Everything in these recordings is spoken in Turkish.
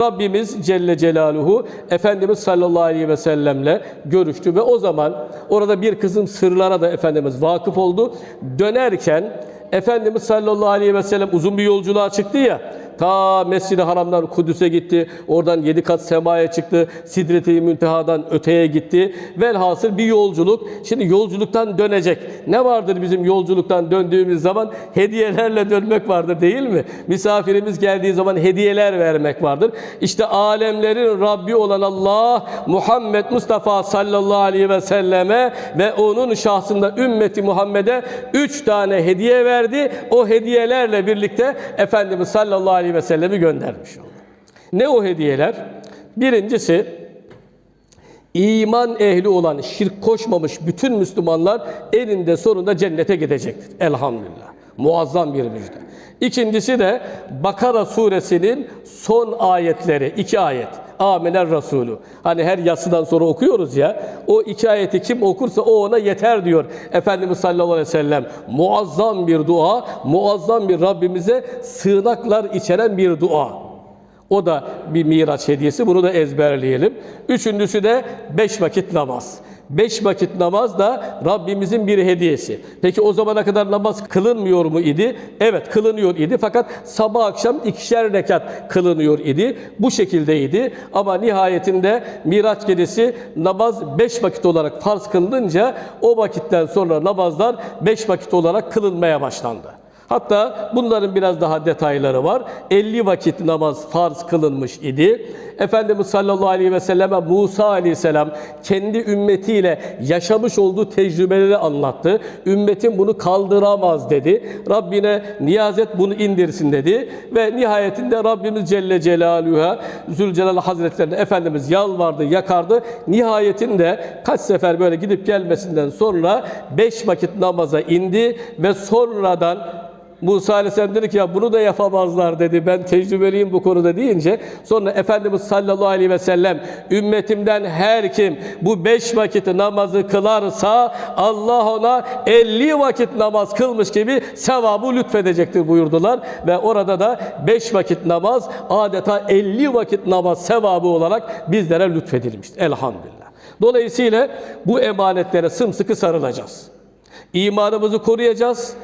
Rabbimiz Celle Celaluhu Efendimiz sallallahu aleyhi ve sellemle görüştü ve o zaman orada bir kızım sırlara da Efendimiz vakıf oldu. Dönerken Efendimiz sallallahu aleyhi ve sellem uzun bir yolculuğa çıktı ya ta Mescid-i Haram'dan Kudüs'e gitti. Oradan yedi kat semaya çıktı. Sidret-i Münteha'dan öteye gitti. Velhasıl bir yolculuk. Şimdi yolculuktan dönecek. Ne vardır bizim yolculuktan döndüğümüz zaman? Hediyelerle dönmek vardır değil mi? Misafirimiz geldiği zaman hediyeler vermek vardır. İşte alemlerin Rabbi olan Allah Muhammed Mustafa sallallahu aleyhi ve selleme ve onun şahsında ümmeti Muhammed'e üç tane hediye verdi. O hediyelerle birlikte Efendimiz sallallahu aleyhi ve sellemi göndermiş oldu. Ne o hediyeler? Birincisi iman ehli olan, şirk koşmamış bütün Müslümanlar eninde sonunda cennete gidecektir. Elhamdülillah. Muazzam bir müjde. İkincisi de Bakara suresinin son ayetleri, iki ayet. Amener Resulü. Hani her yasıdan sonra okuyoruz ya. O iki ayeti kim okursa o ona yeter diyor Efendimiz sallallahu aleyhi ve sellem. Muazzam bir dua, muazzam bir Rabbimize sığınaklar içeren bir dua. O da bir miraç hediyesi. Bunu da ezberleyelim. Üçüncüsü de beş vakit namaz. Beş vakit namaz da Rabbimizin bir hediyesi. Peki o zamana kadar namaz kılınmıyor mu idi? Evet kılınıyor idi fakat sabah akşam ikişer rekat kılınıyor idi. Bu şekildeydi ama nihayetinde Miraç gecesi namaz beş vakit olarak farz kılınınca o vakitten sonra namazlar beş vakit olarak kılınmaya başlandı. Hatta bunların biraz daha detayları var. 50 vakit namaz farz kılınmış idi. Efendimiz sallallahu aleyhi ve selleme Musa aleyhisselam kendi ümmetiyle yaşamış olduğu tecrübeleri anlattı. Ümmetin bunu kaldıramaz dedi. Rabbine niyaz et bunu indirsin dedi. Ve nihayetinde Rabbimiz Celle Celaluhu'ya Zülcelal Hazretlerine Efendimiz yalvardı, yakardı. Nihayetinde kaç sefer böyle gidip gelmesinden sonra beş vakit namaza indi ve sonradan Musa Aleyhisselam dedi ki ya bunu da yapamazlar dedi. Ben tecrübeliyim bu konuda deyince sonra Efendimiz sallallahu aleyhi ve sellem ümmetimden her kim bu beş vakit namazı kılarsa Allah ona 50 vakit namaz kılmış gibi sevabı lütfedecektir buyurdular. Ve orada da beş vakit namaz adeta 50 vakit namaz sevabı olarak bizlere lütfedilmiştir. Elhamdülillah. Dolayısıyla bu emanetlere sımsıkı sarılacağız. İmanımızı koruyacağız.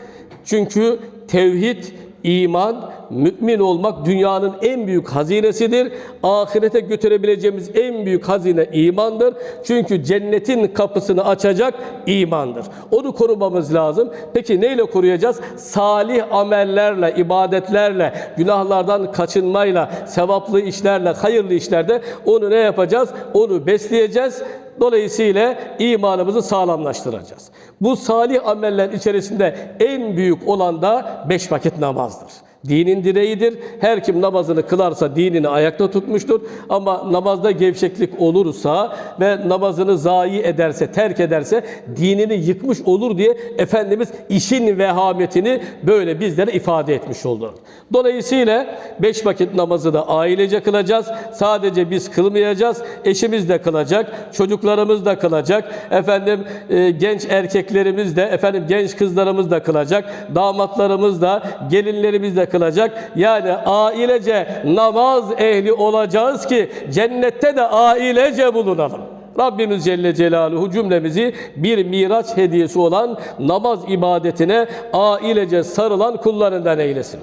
Çünkü tevhid, iman, mümin olmak dünyanın en büyük hazinesidir. Ahirete götürebileceğimiz en büyük hazine imandır. Çünkü cennetin kapısını açacak imandır. Onu korumamız lazım. Peki neyle koruyacağız? Salih amellerle, ibadetlerle, günahlardan kaçınmayla, sevaplı işlerle, hayırlı işlerde onu ne yapacağız? Onu besleyeceğiz. Dolayısıyla imanımızı sağlamlaştıracağız. Bu salih ameller içerisinde en büyük olan da beş vakit namazdır. Dinin direğidir. Her kim namazını kılarsa dinini ayakta tutmuştur. Ama namazda gevşeklik olursa ve namazını zayi ederse, terk ederse dinini yıkmış olur diye Efendimiz işin vehametini böyle bizlere ifade etmiş oldu. Dolayısıyla beş vakit namazı da ailece kılacağız. Sadece biz kılmayacağız. Eşimiz de kılacak. Çocuklarımız da kılacak. Efendim e, genç erkeklerimiz de, efendim genç kızlarımız da kılacak. Damatlarımız da, gelinlerimiz de kılacak. Yani ailece namaz ehli olacağız ki cennette de ailece bulunalım. Rabbimiz Celle Celaluhu cümlemizi bir miraç hediyesi olan namaz ibadetine ailece sarılan kullarından eylesin.